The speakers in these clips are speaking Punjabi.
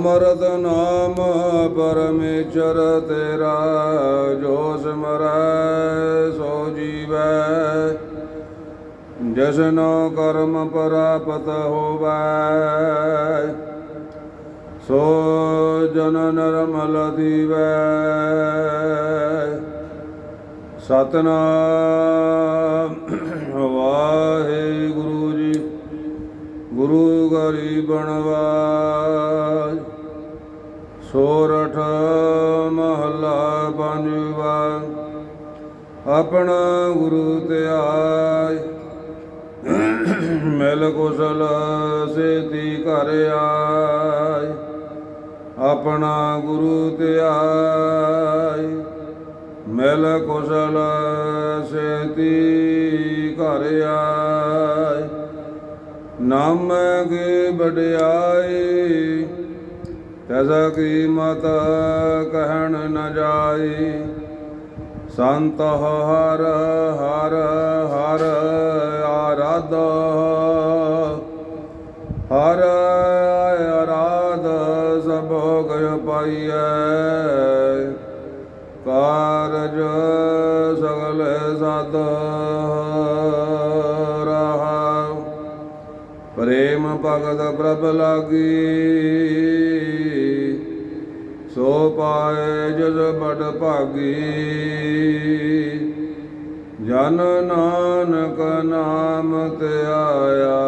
मरद नाम परमेश्वर तेरा जो स्मर सो जीव। जसनो कर्म परापत हो सो जन नरमल दीव। सतना वाहे गुरु जी ਗੁਰੂ ਗਰੀਬ ਗਰੀਬਣਵਾਜ ਸੋਰਠ ਮਹੱਲਾ ਪੰਜਵਾ। ਆਪਣਾ ਗੁਰੂ ਧਿਆਇ ਮਿਲ ਕੁਸਲ ਸੇਤੀ ਘਰ ਆਇ ਆਪਣਾ ਗੁਰੂ ਧਿਆਇ ਮਿਲ ਕੁਸਲ ਸੇਤੀ ਘਰ ਆਇ ਨਾਮ ਕੀ ਵਡਿਆਈ ਤਸ ਕੀ ਕਹਿਣ ਨ ਜਾਈ ਸੰਤ ਹਰ ਹਰ ਹਰ ਆਰਾਧ ਹਰ ਆਰਾਧ ਸਭ ਗਇ ਪਾਈਐ। ਕਾਰਜ ਸਗਲ ਸਦ ਭਗਤ ਪ੍ਰਭ ਲਾਗੀ। ਸੋ ਪਾਏ ਜਸ ਬੜ ਭਾਗੀ। ਜਨ ਨਾਨਕ ਨਾਮ ਤੇ ਆਇਆ।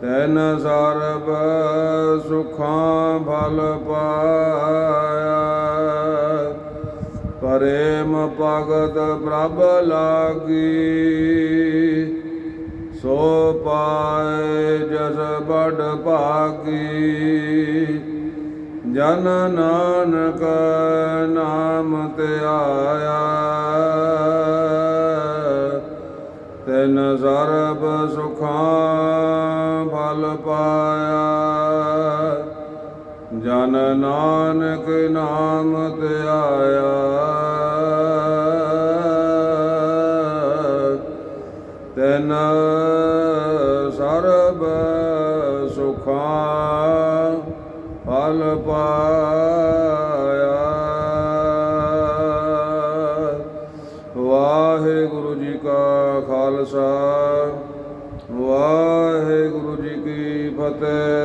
ਤੈਨ ਸਰਬ ਸੁਖਾਂ ਭਲ ਪਾਇਆ। ਪ੍ਰੇਮ ਭਗਤ ਪ੍ਰਭ ਲਾਗੀ। ਸੋ ਪਾਏ ਜਸ ਬੜ ਭਾਗੀ। ਜਨ ਨਾਨਕ ਨਾਮ ਤੇ ਆਇਆ। ਤੈਨ ਸਰਬ ਸੁਖਾਂ ਫਲ ਪਾਇਆ। ਜਨ ਨਾਨਕ ਨਾਮ ਤੇ ਆਇਆ। ਜਨ ਸਰਬ ਸੁਖਾ ਫਲ ਪਾਇਆ। ਵਾਹਿਗੁਰੂ ਜੀ ਕਾ ਖਾਲਸਾ ਵਾਹਿਗੁਰੂ ਜੀ ਕੀ ਫਤਿਹ।